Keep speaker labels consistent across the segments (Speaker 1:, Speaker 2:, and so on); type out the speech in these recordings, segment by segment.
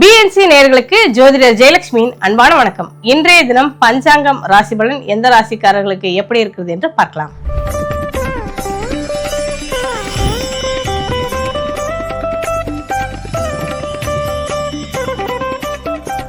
Speaker 1: BNC நேயர்களுக்கு ஜோதிடர் ஜெயலட்சுமியின் அன்பான வணக்கம். இன்றைய தினம் பஞ்சாங்கம் ராசி பலன் எந்த ராசிக்காரர்களுக்கு எப்படி இருக்கிறது என்று பார்க்கலாம்.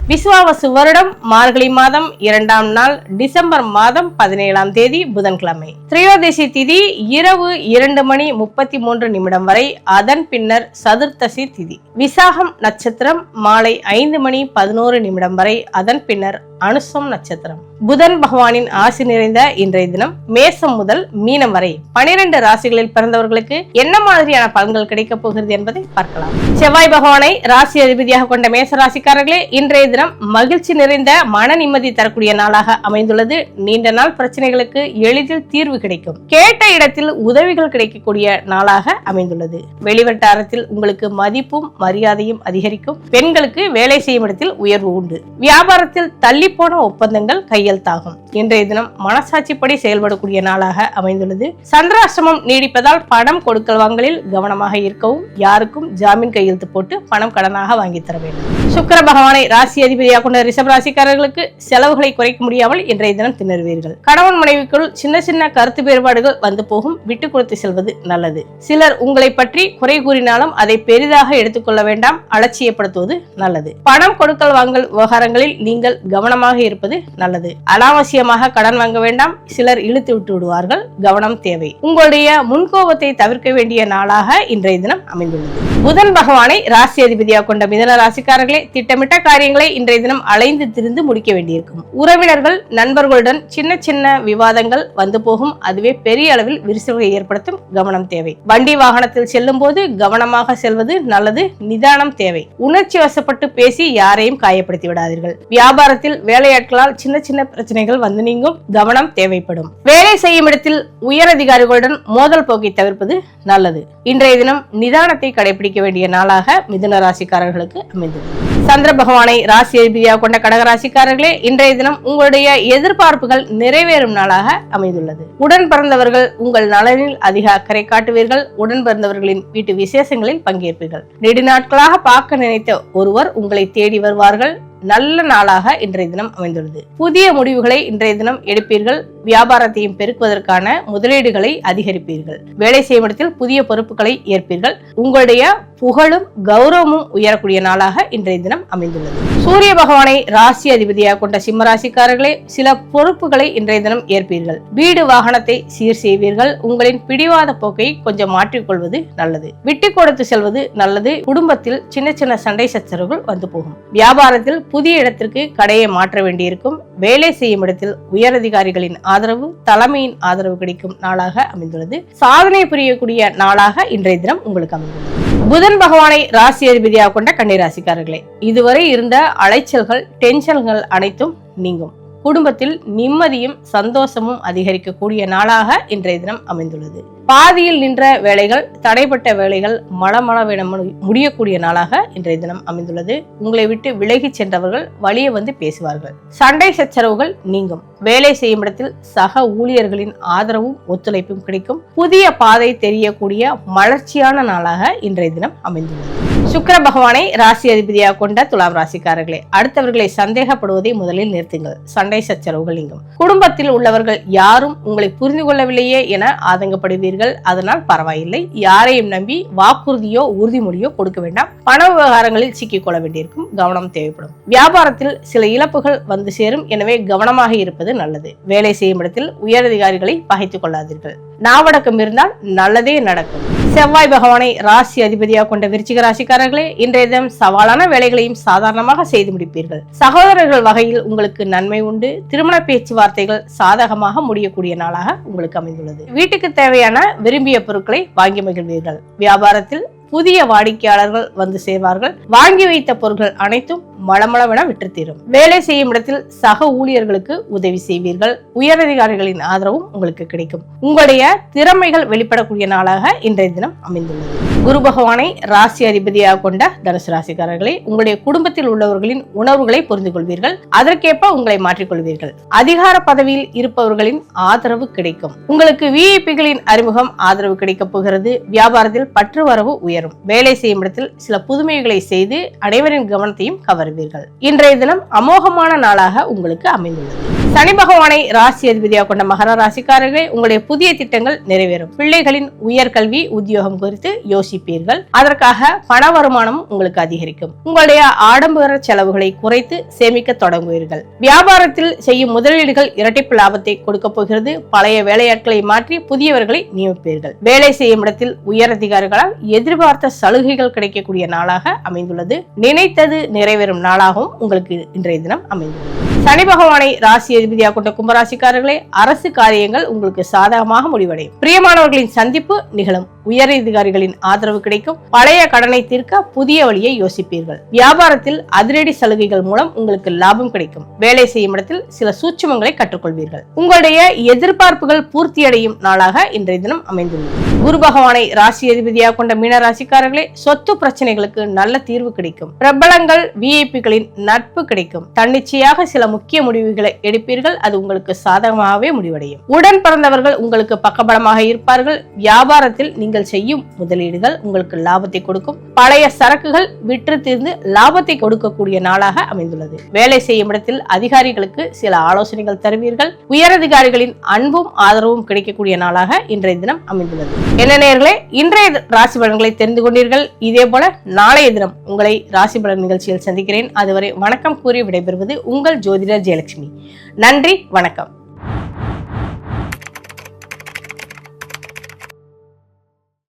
Speaker 1: விசுவாவசு வருடம் மார்கழி மாதம் இரண்டாம் நாள் டிசம்பர் மாதம் பதினேழாம் தேதி புதன்கிழமை. திரையோதசி திதி இரவு இரண்டு மணி முப்பத்தி மூன்று நிமிடம் வரை அதன் பின்னர் சதுர்த்தசி திதி. விசாகம் நட்சத்திரம் மாலை ஐந்து மணி பதினோரு நிமிடம் வரை அதன் பின்னர் அனுசம் நட்சத்திரம். புதன் பகவானின் ஆசி நிறைந்த இன்றைய தினம் மேசம் முதல் மீனம் வரை பனிரெண்டு ராசிகளில் பிறந்தவர்களுக்கு என்ன மாதிரியான பலன்கள் கிடைக்கப் போகிறது என்பதை பார்க்கலாம். செவ்வாய் பகவானை ராசி அதிபதியாக கொண்ட மேச ராசிக்காரர்களே இன்றைய தினம் மகிழ்ச்சி நிறைந்த மன நிம்மதி தரக்கூடிய நாளாக அமைந்துள்ளது. நீண்ட நாள் பிரச்சனைகளுக்கு எளிதில் தீர்வு கிடைக்கும். கேட்ட இடத்தில் உதவிகள் கிடைக்கக்கூடிய நாளாக அமைந்துள்ளது. வெளிவட்டாரத்தில் உங்களுக்கு மதிப்பும் மரியாதையும் அதிகரிக்கும். பெண்களுக்கு வேலை செய்யும் இடத்தில் உயர்வு உண்டு. வியாபாரத்தில் தள்ளி போன ஒப்பந்தங்கள் கையெழுத்தாகும் இன்றைய தினம் மனசாட்சிப்படி செயல்படக்கூடிய நாளாக அமைந்துள்ளது. சந்திராசிரமம் நீடிப்பதால் பணம் கொடுக்கல் வாங்கலில் கவனமாக இருக்கவும் யாருக்கும் ஜாமீன் கையெழுத்து போட்டு பணம் கடனாக வாங்கி தர வேண்டும். சுக்கர பகவானை ராசி அதிபதியாக கொண்ட ரிஷப் ராசிக்காரர்களுக்கு செலவுகளை குறைக்க முடியாமல் இன்றைய தினம் திணறுவீர்கள். கணவன் மனைவிக்குள் சின்ன சின்ன கருத்து வேறுபாடுகள் வந்து போகும். விட்டு கொடுத்து செல்வது நல்லது. சிலர் உங்களை பற்றி குறை கூறினாலும் அதை பெரிதாக எடுத்துக்கொள்ள வேண்டாம். அலட்சியப்படுத்துவது நல்லது. பணம் கொடுக்கல் வாங்கல் விவகாரங்களில் நீங்கள் கவனமாக இருப்பது நல்லது. அனாவசியமாக கடன் வாங்க வேண்டாம். சிலர் இழுத்து விட்டு விடுவார்கள். கவனம் தேவை. உங்களுடைய முன்கோபத்தை தவிர்க்க வேண்டிய நாளாக இன்றைய தினம் அமைந்துள்ளது. புதன் பகவானை ராசி அதிபதியாக கொண்ட மிதன ராசிக்காரர்களே திட்டமிட்ட காரியங்களை இன்றைய தினம் அலைந்து திரிந்து முடிக்க வேண்டியிருக்கும். உறவினர்கள் நண்பர்களுடன் சின்ன சின்ன விவாதங்கள் வந்து போகும். அதுவே பெரிய அளவில் விரிசல்களை ஏற்படுத்தும். கவனம் தேவை. வண்டி வாகனத்தில் செல்லும் போது கவனமாக செல்வது நல்லது. நிதானம் தேவை. உணர்ச்சி வசப்பட்டு பேசி யாரையும் காயப்படுத்தி விடாதீர்கள். வியாபாரத்தில் வேலையாட்களால் சின்ன சின்ன பிரச்சனைகள் வந்து நீங்கும் கவனம் தேவைப்படும். வேலை செய்யும் இடத்தில் உயர் அதிகாரிகளுடன் மோதல் போக்கை தவிர்ப்பது நல்லது. இன்றைய தினம் நிதானத்தை கடைபிடிக்க வேண்டிய நாளாக மிதுன ராசிக்காரர்களுக்கு அமைந்தது. சந்திர பகவானை ராசி அதிபதியாக கொண்ட கடகராசிக்காரர்களே இன்றைய தினம் உங்களுடைய எதிர்பார்ப்புகள் நிறைவேறும் நாளாக அமைந்துள்ளது. உடன் பிறந்தவர்கள் உங்கள் நலனில் அதிக அக்கறை காட்டுவீர்கள். உடன் பிறந்தவர்களின் வீட்டு விசேஷங்களில் பங்கேற்பீர்கள். நெடுநாட்களாக பார்க்க நினைத்த ஒருவர் உங்களை தேடி வருவார்கள். நல்ல நாளாக இன்றைய தினம் அமைந்துள்ளது. புதிய முடிவுகளை இன்றைய தினம் எடுப்பீர்கள். வியாபாரத்தையும் பெருக்குவதற்கான முதலீடுகளை அதிகரிப்பீர்கள். வேலை செய்யும் இடத்தில் புதிய பொறுப்புகளை ஏற்பீர்கள். உங்களுடைய புகழும் கௌரவமும் உயரக்கூடிய நாளாக இன்றைய தினம் அமைந்துள்ளது. சூரிய பகவானை ராசி அதிபதியாக கொண்ட சிம்மராசிக்காரர்களே சில பொறுப்புகளை இன்றைய தினம் ஏற்பீர்கள். வீடு வாகனத்தை சீர் செய்வீர்கள். உங்களின் பிடிவாத போக்கை கொஞ்சம் மாற்றிக்கொள்வது நல்லது. விட்டு கொடுத்து செல்வது நல்லது. குடும்பத்தில் சின்ன சின்ன சண்டை சச்சரவுகள் வந்து போகும். வியாபாரத்தில் புதிய இடத்திற்கு கடையை மாற்ற வேண்டியிருக்கும். வேலை செய்யும் இடத்தில் உயரதிகாரிகளின் ஆதரவு தலைமையின் ஆதரவு கிடைக்கும் நாளாக அமைந்துள்ளது. சாதனை புரியக்கூடிய நாளாக இன்றைய தினம் உங்களுக்கு அமைந்துள்ளது. புதன் பகவானை ராசி அதிபதியாக கொண்ட கன்னிராசிக்காரர்களே இதுவரை இருந்த அலைச்சல்கள் டென்ஷன்கள் அனைத்தும் நீங்கும். குடும்பத்தில் நிம்மதியும் சந்தோஷமும் அதிகரிக்கக்கூடிய நாளாக இன்றைய தினம் அமைந்துள்ளது. பாதியில் நின்ற வேலைகள் தடைப்பட்ட வேலைகள் மளமளவென முடியக்கூடிய நாளாக இன்றைய தினம் அமைந்துள்ளது. உங்களை விட்டு விலகி சென்றவர்கள் வழியே வந்து பேசுவார்கள். சண்டை சச்சரவுகள் நீங்கும். வேலை செய்யும் இடத்தில் சக ஊழியர்களின் ஆதரவும் ஒத்துழைப்பும் கிடைக்கும். புதிய பாதை தெரியக்கூடிய மலர்ச்சியான நாளாக இன்றைய தினம் அமைந்துள்ளது. சுக்கர பகவானை ராசி அதிபதியாக கொண்ட துலாம் ராசிக்காரர்களே அடுத்தவர்களை சந்தேகப்படுவதை முதலில் நிறுத்துங்கள். சண்டை சச்சரவுகள் நீங்கும். குடும்பத்தில் உள்ளவர்கள் யாரும் உங்களை புரிந்து கொள்ளவில்லையே என ஆதங்கப்படுவீர்கள். அதனால் பரவாயில்லை. யாரையும் நம்பி வாக்குறுதியோ உறுதிமொழியோ கொடுக்க வேண்டாம். பண விவகாரங்களில் சிக்கிக்கொள்ள வேண்டியிருக்கும். கவனம் தேவைப்படும். வியாபாரத்தில் சில இழப்புகள் வந்து சேரும். எனவே கவனமாக இருப்பது நல்லது. வேலை செய்யும் இடத்தில் உயரதிகாரிகளை பகைத்துக் கொள்ளாதீர்கள். நாவடக்கம் இருந்தால் நல்லதே நடக்கும். செவ்வாய் பகவானை ராசி அதிபதியாக கொண்ட விருச்சிக ராசிக்காரர்களே இன்றைய தினம் சவாலான வேலைகளையும் சாதாரணமாக செய்து முடிப்பீர்கள். சகோதரர்கள் வகையில் உங்களுக்கு நன்மை உண்டு. திருமண பேச்சுவார்த்தைகள் சாதகமாக முடியக்கூடிய நாளாக உங்களுக்கு அமைந்துள்ளது. வீட்டுக்கு தேவையான விரும்பிய பொருட்களை வாங்கி மகிழ்வீர்கள். வியாபாரத்தில் புதிய வாடிக்கையாளர்கள் வந்து சேர்வார்கள். வாங்கி வைத்த பொருட்கள் அனைத்தும் மளமளவென விற்று தீரும் வேலை செய்யும் இடத்தில் சக ஊழியர்களுக்கு உதவி செய்வீர்கள். உயரதிகாரிகளின் ஆதரவும் உங்களுக்கு கிடைக்கும். உங்களுடைய திறமைகள் வெளிப்படக்கூடிய நாளாக இன்றைய தினம் அமைந்துள்ளது. குரு பகவானை ராசி அதிபதியாக கொண்ட தனுசு ராசிக்காரர்களே உங்களுடைய குடும்பத்தில் உள்ளவர்களின் உணர்வுகளை புரிந்து கொள்வீர்கள் அதற்கேற்ப உங்களை மாற்றிக்கொள்வீர்கள். அதிகார பதவியில் இருப்பவர்களின் ஆதரவு கிடைக்கும். உங்களுக்கு விஐபிகளின் அறிமுகம் ஆதரவு கிடைக்கப் போகிறது. வியாபாரத்தில் பற்று வரவு உயரும். வேலை செய்யும் இடத்தில் சில புதுமைகளை செய்து அனைவரின் கவனத்தையும் கவருவீர்கள். இன்றைய தினம் அமோகமான நாளாக உங்களுக்கு அமைந்துள்ளது. சனி பகவானை ராசி அதிபதியாக கொண்ட மகர ராசிக்காரர்களே உங்களுடைய புதிய திட்டங்கள் நிறைவேறும். பிள்ளைகளின் உயர்கல்வி உத்தியோகம் குறித்து யோசிப்பீர்கள். அதற்காக பண வருமானம் உங்களுக்கு அதிகரிக்கும். உங்களுடைய ஆடம்பர செலவுகளை குறைத்து சேமிக்க தொடங்குவீர்கள். வியாபாரத்தில் செய்யும் முதலீடுகள் இரட்டிப்பு லாபத்தை கொடுக்க போகிறது. பழைய வேலையாட்களை மாற்றி புதியவர்களை நியமிப்பீர்கள். வேலை செய்யும் இடத்தில் உயர் அதிகாரிகளால் எதிர்பார்த்த சலுகைகள் கிடைக்கக்கூடிய நாளாக அமைந்துள்ளது. நினைத்தது நிறைவேறும் நாளாகவும் உங்களுக்கு இன்றைய தினம் அமைந்துள்ளது. சனி பகவானை ராசி அதிபதியாக கொண்ட கும்பராசிக்காரர்களே அரசு காரியங்கள் உங்களுக்கு சாதகமாக முடிவடையும். பிரியமானவர்களின் சந்திப்பு நிகழும். உயர் அதிகாரிகளின் ஆதரவு கிடைக்கும். பழைய கடனை தீர்க்க புதிய வழியை யோசிப்பீர்கள். வியாபாரத்தில் அதிரடி சலுகைகள் மூலம் உங்களுக்கு லாபம் கிடைக்கும். வேலை செய்யும் இடத்தில் சில சூட்சமங்களை கற்றுக்கொள்வீர்கள். உங்களுடைய எதிர்பார்ப்புகள் பூர்த்தியடையும் நாளாக இன்றைய தினம் அமைந்துள்ளது. குரு பகவானை ராசி அதிபதியாக கொண்ட மீன ராசிக்காரர்களே சொத்து பிரச்சனைகளுக்கு நல்ல தீர்வு கிடைக்கும். பிரபலங்கள் விஐபிகளின் நட்பு கிடைக்கும். தன்னிச்சையாக சில முக்கிய முடிவுகளை எடுப்பீர்கள். அது உங்களுக்கு சாதகமாகவே முடிவடையும். உடன் பிறந்தவர்கள் உங்களுக்கு பக்கபலமாக இருப்பார்கள். வியாபாரத்தில் நீங்கள் செய்யும் முதலீடுகள் உங்களுக்கு லாபத்தை கொடுக்கும். பழைய சரக்குகள் விற்று தீர்ந்து லாபத்தை கொடுக்கக்கூடிய நாளாக அமைந்துள்ளது. வேலை செய்யும் இடத்தில் அதிகாரிகளுக்கு சில ஆலோசனைகள் தருவீர்கள். உயரதிகாரிகளின் அன்பும் ஆதரவும் கிடைக்கக்கூடிய நாளாக இன்றைய தினம் அமைந்துள்ளது. என்ன நேர்களே இன்றைய ராசி பலன்களை தெரிந்து கொண்டீர்கள். இதே போல நாளைய தினம் உங்களை ராசி பலன் நிகழ்ச்சியில் சந்திக்கிறேன். அதுவரை வணக்கம் கூறி விடைபெறுவது உங்கள் ஜோதிடர் ஜெயலட்சுமி. நன்றி வணக்கம்.